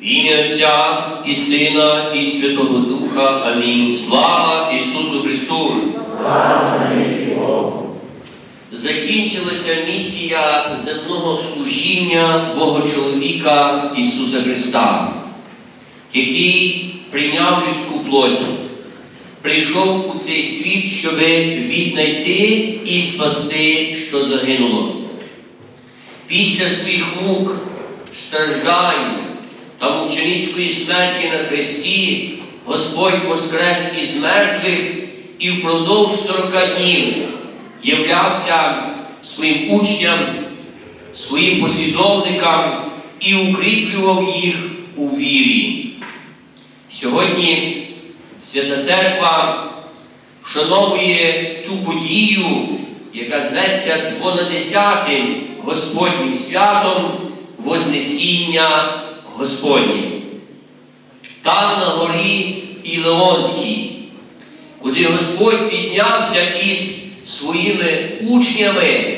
Ім'я Отця і Сина, і Святого Духа. Амінь. Слава Ісусу Христу! Закінчилася місія земного служіння Бога-чоловіка Ісуса Христа, який прийняв людську плоть, прийшов у цей світ, щоб віднайти і спасти, що загинуло. Після своїх мук, страждань та мученицької смерті на хресті Господь воскрес із мертвих і впродовж 40 днів являвся своїм учням, своїм послідовникам і укріплював їх у вірі. Сьогодні Свята Церква вшановує ту подію, яка зветься двонадесятим Господнім святом Вознесіння Господнє. Там на горі Ілеонській, куди Господь піднявся із своїми учнями.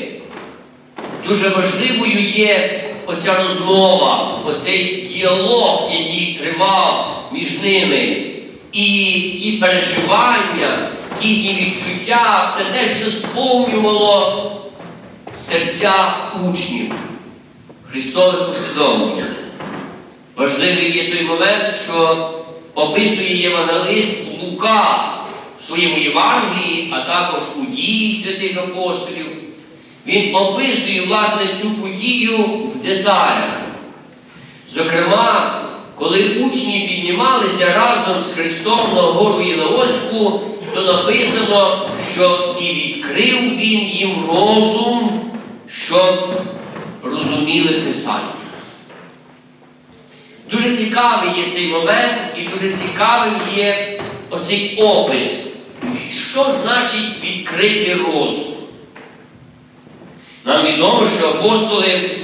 Дуже важливою є оця розмова, оцей діалог, який тривав між ними. І ті переживання, ті їхні відчуття, все те, що сповнювало серця учнів, Христових послідовників. Важливий є той момент, що описує євангелист Лука в своєму Євангелії, а також у дії святих апостолів. Він описує власне цю подію в деталях. Зокрема, коли учні піднімалися разом з Христом на гору Єлеонську, то написано, що і відкрив він їм розум, щоб розуміли Писання. Дуже цікавий є цей момент, і дуже цікавим є оцей опис. Що значить відкрити розум? Нам відомо, що апостоли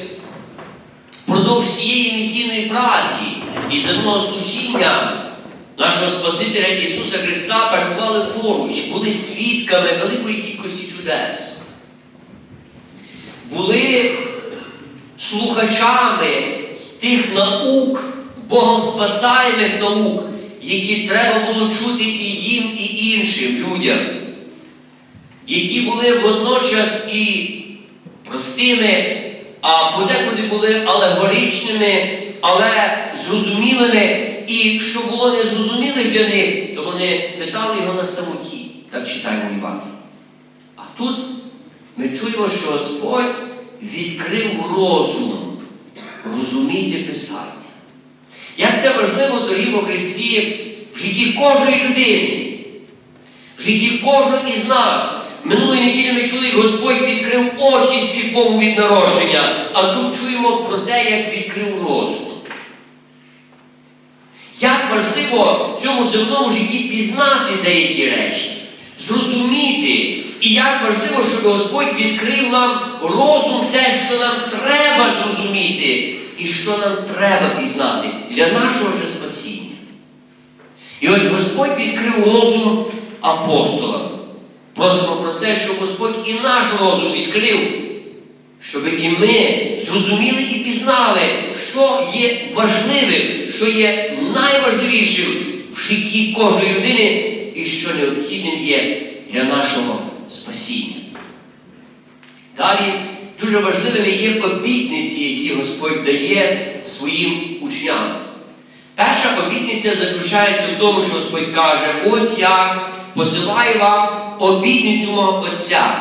впродовж всієї місійної праці і земного служіння нашого Спасителя Ісуса Христа перебували поруч, були свідками великої кількості чудес. Були слухачами тих наук, Богом спасаємих наук, які треба було чути і їм, і іншим людям, які були водночас і простими, а подекуди були алегоричними, але зрозумілими, і що було незрозумілим для них, то вони питали його на самоті. Так читаємо Івангелії. А тут ми чуємо, що Господь відкрив розум розуміти Писання. Як це важливо дорогі во Христі в житті кожної людини, в житті кожного із нас. Минулої неділі ми чули, Господь відкрив очі сліпому від народження, а тут чуємо про те, як відкрив розум. Як важливо в цьому земному житті пізнати деякі речі, зрозуміти, і як важливо, щоб Господь відкрив нам розум те, що нам треба зрозуміти, і що нам треба пізнати для нашого же спасіння. І ось Господь відкрив розум апостолам. Просимо про це, щоб Господь і наш розум відкрив, щоб і ми зрозуміли і пізнали, що є важливим, що є найважливішим в житті кожної людини і що необхідним є для нашого спасіння. Далі дуже важливими є обітниці, які Господь дає своїм учням. Перша обітниця заключається в тому, що Господь каже, ось я посилаю вам обітницю мого Отця.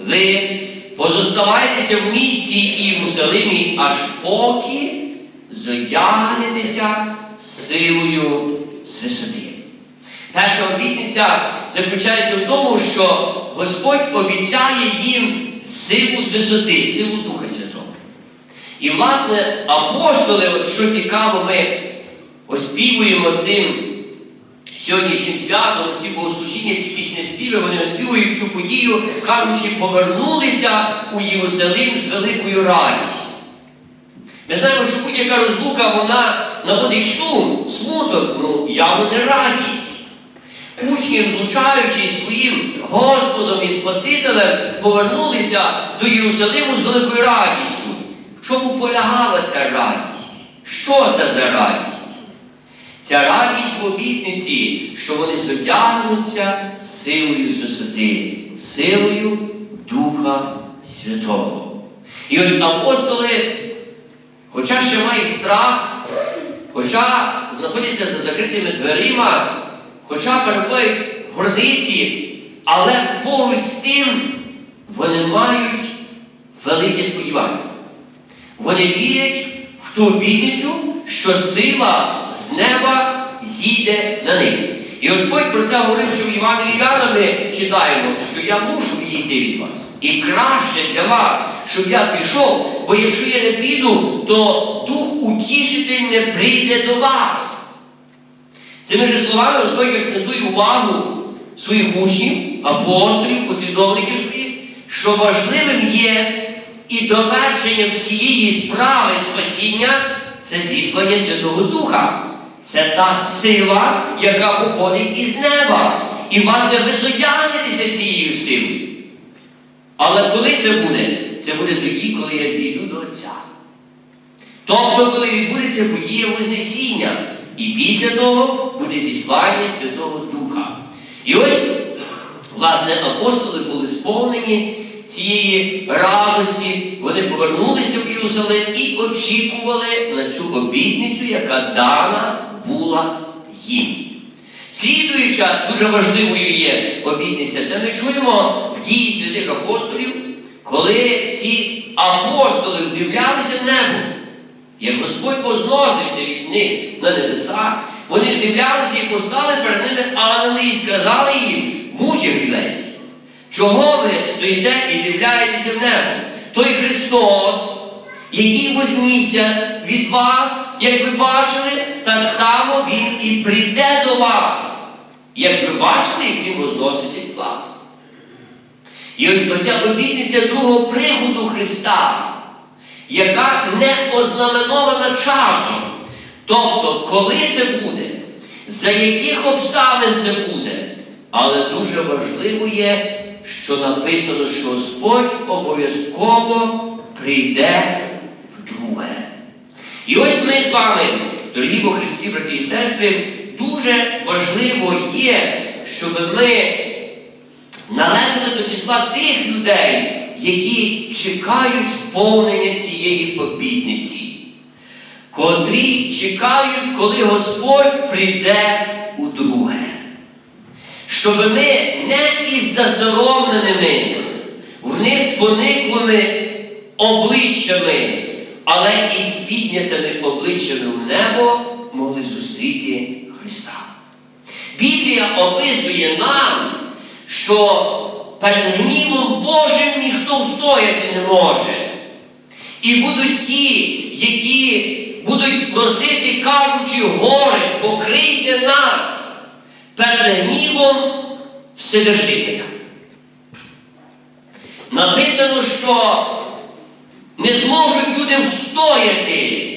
Ви позоставайтеся в місті і в Мусалимі, аж поки зодягнетеся силою з висоти. Перша обітниця заключається в тому, що Господь обіцяє їм силу з висоти, силу Духа Святого. І, власне, апостоли, от що цікаво, ми оспівуємо цим сьогоднішнім святом, ці богослужіння, ці пісні співи, вони оспівують цю подію, кажучи, повернулися у Єрусалим з великою радістю. Ми знаємо, що будь-яка розлука, вона наводить сум, смуток, ну явно не радість. Учні, розлучаючись зі своїм Господом і Спасителем, повернулися до Єрусалиму з великою радістю. В чому полягала ця радість? Що це за радість? Ця радість в обітниці, що вони зодягнуться силою з силою Духа Святого. І ось апостоли, хоча ще мають страх, хоча знаходяться за закритими дверима, хоча перебувають в горниці, але поруч з тим вони мають велике сподівання. Вони вірять в ту обітницю, що сила з неба зійде на них. І Господь про це говорив, що в Євангелії Іоанна ми читаємо, що я мушу відійти від вас. І краще для вас, щоб я пішов, бо якщо я не піду, то Дух Утішитель не прийде до вас. Цими ж словами Господь акцентує увагу своїх учнів, апостолів, послідовників своїх, що важливим є і довершенням всієї справи спасіння це зіслання Святого Духа. Це та сила, яка походить із неба. І власне ви зодягнетеся цією силою. Але коли це буде? Це буде тоді, коли я зійду до Отця. Тобто, коли відбудеться подія Вознесіння, і після того буде зіслання Святого Духа. І ось, власне, апостоли були сповнені цієї радості, вони повернулися в Єрусалим і очікували на цю обітницю, яка дана була їм. Слідуюча дуже важливою є обітниця, це ми чуємо в дії святих апостолів, коли ці апостоли вдивлялися в небо. Як Господь возносився від них на небеса, вони вдивлялися і постали перед ними ангели і сказали їм, мужі грілесі, чого ви стоїте і дивляєтеся в небо? Той Христос, який вознісся від вас, як ви бачили, так само Він і прийде до вас. Як ви бачили, як Він возноситься від вас. І ось оця обітниця другого приходу Христа яка не ознаменована часом. Тобто, коли це буде, за яких обставин це буде. Але дуже важливо є, що написано, що Господь обов'язково прийде вдруге. І ось ми з вами, дорогі во Христі, брати і сестри, дуже важливо є, щоб ми належали до числа тих людей, які чекають сповнення цієї обітниці, котрі чекають, коли Господь прийде у друге. Щоб ми не із засоромленими, вниз пониклими обличчями, але і з піднятими обличчями в небо могли зустріти Христа. Біблія описує нам, що перед гнівом Божим ніхто встояти не може. І будуть ті, які будуть просити, кажучи, горе, покрийте нас перед гнівом Вседержителя. Написано, що не зможуть люди встояти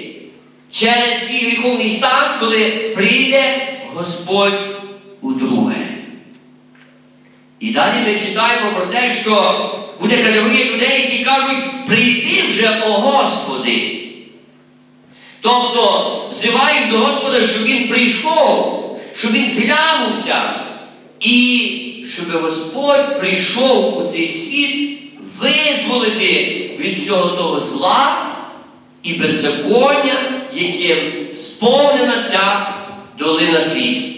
через свій віковний стан, коли прийде Господь у друге. І далі ми читаємо про те, що буде категорія людей, які кажуть, прийди вже, о Господи. Тобто взивають до Господа, щоб Він прийшов, щоб Він зглянувся, і щоб Господь прийшов у цей світ визволити від всього того зла і беззаконня, яким сповнена ця долина сліз.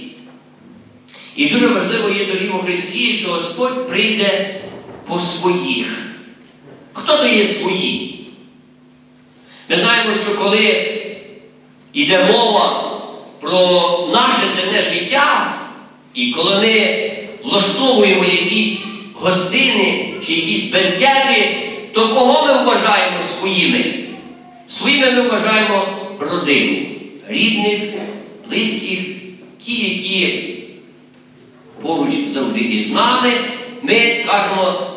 І дуже важливо є дорогі у Христі, що Господь прийде по своїх. Хто то є свої? Ми знаємо, що коли йде мова про наше земне життя, і коли ми влаштовуємо якісь гостини чи якісь бенкети, то кого ми вважаємо своїми? Своїми ми вважаємо родину, рідних, близьких, ті, які поруч завжди із нами, ми кажемо,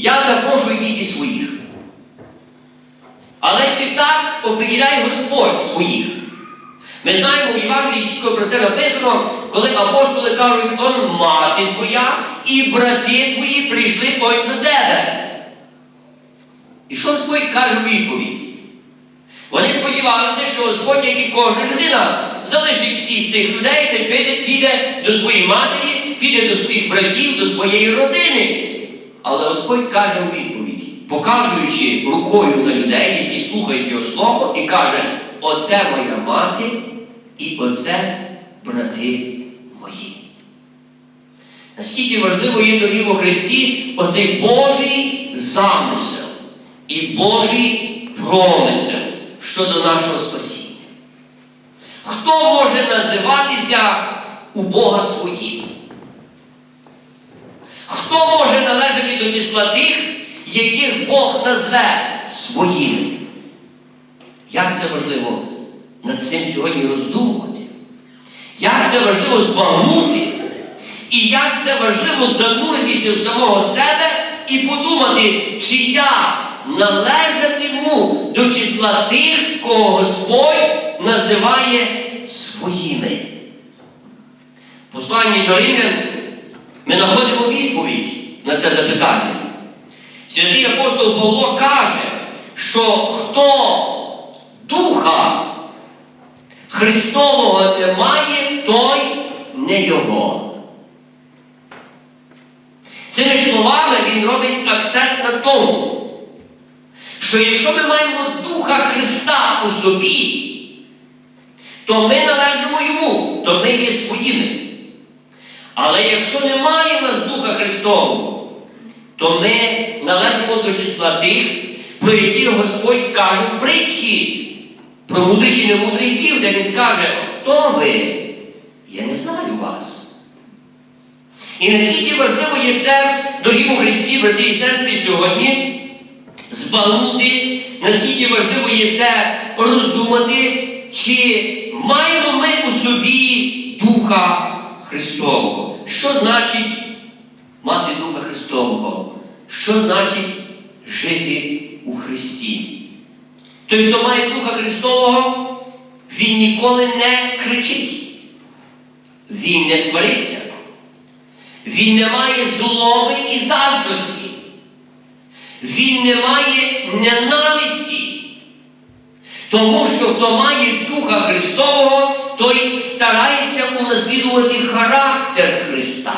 я запрошую тільки своїх. Але чи так оприділяє Господь своїх? Ми знаємо, у Євангелії чітко про це написано, коли апостоли кажуть, он мати твоя і брати твої прийшли ой до тебе. І що Господь каже у відповідь? Вони сподівалися, що Господь, як і кожна людина, залишить всіх цих людей та піде, піде до своєї матері, піде до своїх братів, до своєї родини. Але Господь каже у відповідь, показуючи рукою на людей, які слухають його слово, і каже: Оце моя мати і оце брати мої. Наскільки важливо є дорогі у Христі оцей Божий замисел і Божий промисел щодо нашого спасіння. Хто може називатися у Бога своїм? Хто може числа тих, яких Бог назве своїми? Як це важливо над цим сьогодні роздумувати? Як це важливо збагнути? І як це важливо зануритися в самого себе і подумати, чи я належатиму до числа тих, кого Господь називає своїми. Посланні до Римлян ми знаходимо відповідь на це запитання. Святий апостол Павло каже, що хто Духа Христового не має, той не Його. Цими словами він робить акцент на тому, що якщо ми маємо Духа Христа у собі, то ми належимо Йому, то ми є своїми. Але якщо немає в нас Духа Христового, то ми належимо до числа тих, про які Господь каже в притчі про мудрих і немудриків, де Він скаже, хто ви? Я не знаю вас. І наскільки важливо є це, дорогі у Христі, брати і сестри, сьогодні збагнути, наскільки важливо є це роздумати, чи маємо ми у собі Духа Христового. Що значить мати Духа Христового? Що значить жити у Христі? Той, хто має Духа Христового, він ніколи не кричить, він не свариться. Він не має злоби і заздрості. Він не має ненависті. Тому що хто має Духа Христового, той старається унаслідувати характер Христа.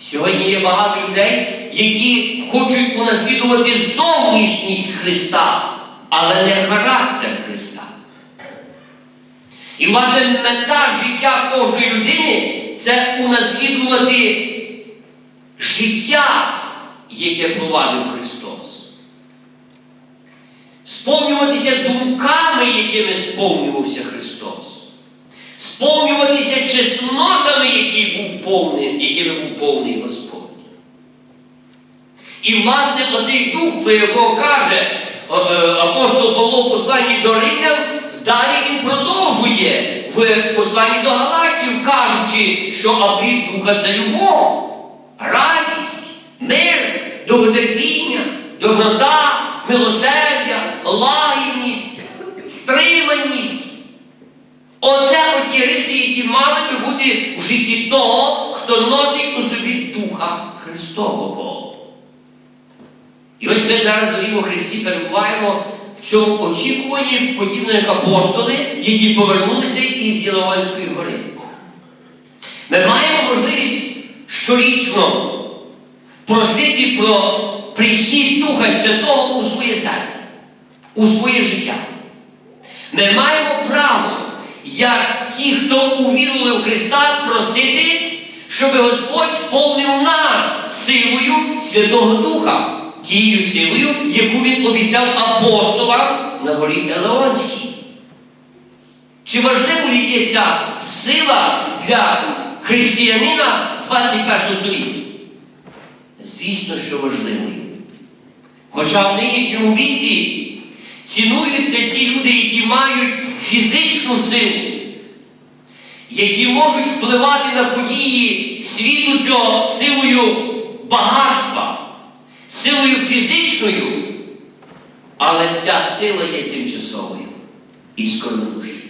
Сьогодні є багато людей, які хочуть унаслідувати зовнішність Христа, але не характер Христа. І власне мета життя кожної людини це унаслідувати життя, яке провадив Христос. Сповнюватися думками, якими сповнювався Христос. Сповнюватися чеснотами, які був повний, якими був повний Господь. І, власне, оцей дух, про якого каже е, апостол Павло в посланні до Римлян, далі він продовжує в посланні до Галатів, кажучи, що аплід духа це любов, радість, мир, довготерпіння, доброта, милосердя, лагідність, стриманість. Оце оті риси, які мали би бути в житті того, хто носить у собі Духа Христового. І ось ми зараз у Христі перебуваємо в цьому очікуванні, подібно як апостоли, які повернулися із Єлованської гори. Ми маємо можливість щорічно просити про прихід Духа Святого у своє серце, у своє життя. Ми маємо право, як ті, хто увірували в Христа, просити, щоб Господь сповнив нас силою Святого Духа, тією силою, яку Він обіцяв апостолам на горі Елеонській. Чи важливою є ця сила для християнина 21 століття? Звісно, що важливою. Хоча в нинішньому віці цінуються ті люди, які мають фізичну силу, які можуть впливати на події світу цього силою багатства, силою фізичною, але ця сила є тимчасовою і скороминущою.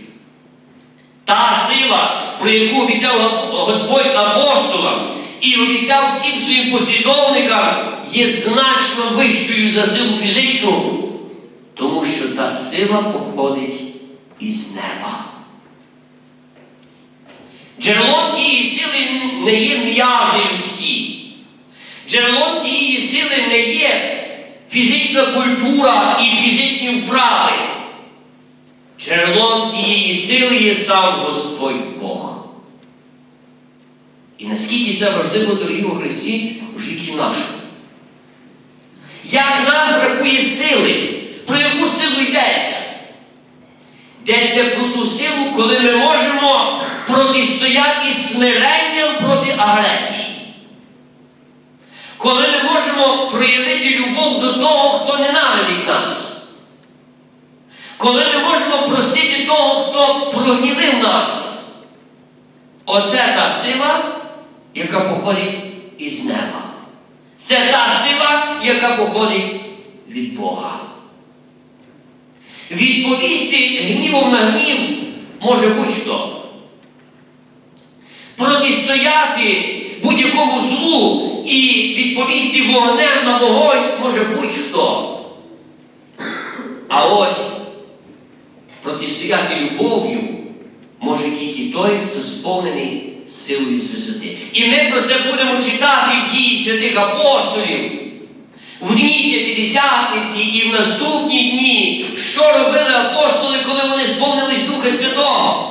Та сила, про яку обіцяв Господь апостолам і обіцяв всім своїм послідовникам, є значно вищою за силу фізичну. Тому що та сила походить із неба. Джерелом тієї сили не є м'язи людські. Джерелом тієї сили не є фізична культура і фізичні вправи. Джерелом тієї сили є сам Господь Бог. І наскільки це важливо, дорогі у Христі, в житті нашому. Як нам бракує сили, про яку силу йдеться? Йдеться про ту силу, коли ми можемо протистояти смиренням проти агресії. Коли ми можемо проявити любов до того, хто ненавидить нас. Коли ми можемо простити того, хто прогнівив нас. Оце та сила, яка походить із неба. Це та сила, яка походить від Бога. Відповісти гнівом на гнів може будь-хто. Протистояти будь-якому злу і відповісти вогнем на вогонь може будь-хто. А ось протистояти любов'ю може тільки той, хто сповнений силою з висоти. І ми про це будемо читати в дії святих апостолів. В дні П'ятидесятниці і в наступні дні, що робили апостоли, коли вони сповнились Духа Святого?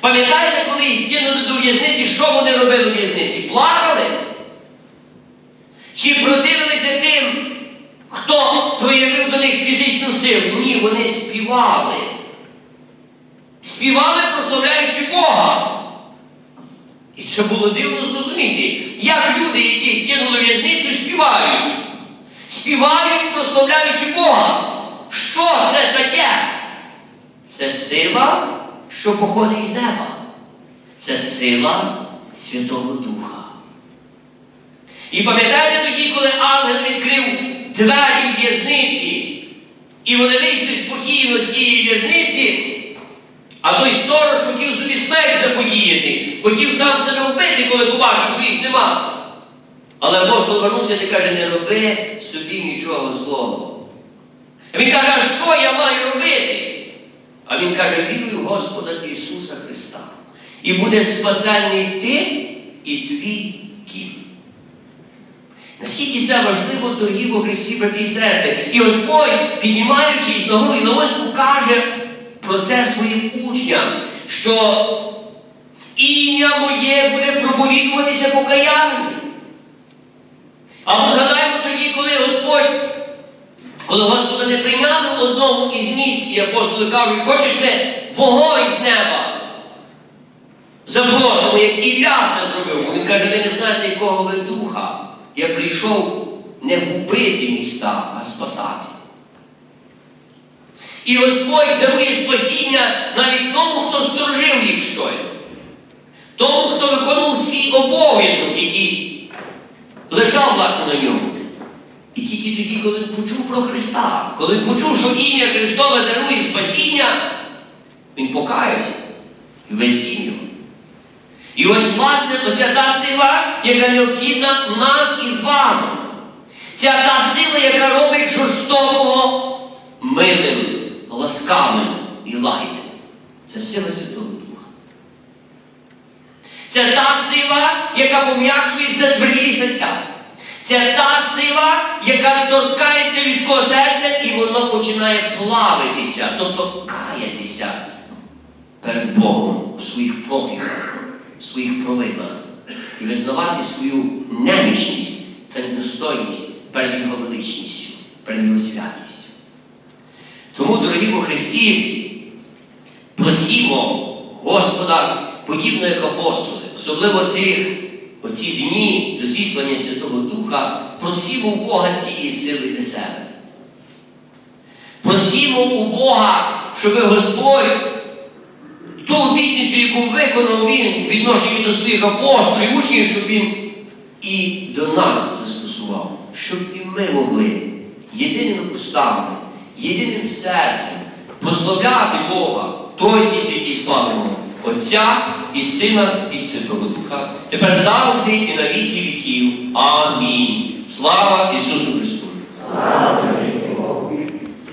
Пам'ятаєте, коли їх кинули до в'язниці, що вони робили в в'язниці? Плакали? Чи противилися тим, хто проявив до них фізичну силу? Ні, вони співали. Співали, прославляючи Бога. І це було дивно зрозуміти, як люди, які кинули в'язницю, співають. Співають, прославляючи Бога. Що це таке? Це сила, що походить з неба. Це сила Святого Духа. І пам'ятаєте тоді, коли ангел відкрив двері в'язниці, і вони вийшли спокійно з тієї в'язниці, а той сторож хотів собі смерть заподіяти, хотів сам себе вбити, коли побачив, що їх нема. Але апостол вернувся і каже, не роби собі нічого злого. Він каже, а що я маю робити? А він каже, вірую Господа Ісуса Христа. І буде спасенний ти і твій дім. Наскільки це важливо, дорогі Христі, брати і сестри. І Господь, піднімаючись з ногою Ілонську, каже про це своїм учням, що в ім'я моє буде проповідуватися покаяння. Або згадаємо тоді, коли Господь, коли Господа не прийняли одному із місць, і апостоли кажуть, хочеш ми вогонь з неба? Запросимо, як Ілля це зробив. Він каже, ви не знаєте, якого ви духа. Я прийшов не губити міста, а спасати. І Господь дарує спасіння навіть тому, хто сторожив їх щойно. Тому, хто виконував свій обов'язок, який лежав власне на ньому. І тільки тоді, коли почув про Христа, коли почув, що ім'я Христове дарує спасіння, він покаявся і весь дім його. І ось, власне, оця та сила, яка необхідна нам і з вами. Ця та сила, яка робить жорстокого милим, ласкавим і лагідним. Це сила Святого. Це та сила, яка пом'якшує затверділі серця. Це та сила, яка торкається людського серця, і воно починає плавитися, тобто каятися перед Богом у своїх промірах, у своїх провинах і визнавати свою немічність та недостойність перед Його величністю, перед Його святістю. Тому, дорогі во Христі, просімо Господа, подібно як апостоли, особливо цих, оці дні до зіслання Святого Духа, просімо у Бога цієї сили для себе. Просімо у Бога, щоб Господь ту обітницю, яку виконав Він відношенні до своїх апостолів, учнів, щоб Він і до нас застосував, щоб і ми могли єдиними устами, єдиним серцем прославляти Бога, Тройці святі славимо, Отця і Сина, і Святого Духа, тепер завжди і на віки віків. Амінь. Слава Ісусу Христу! Слава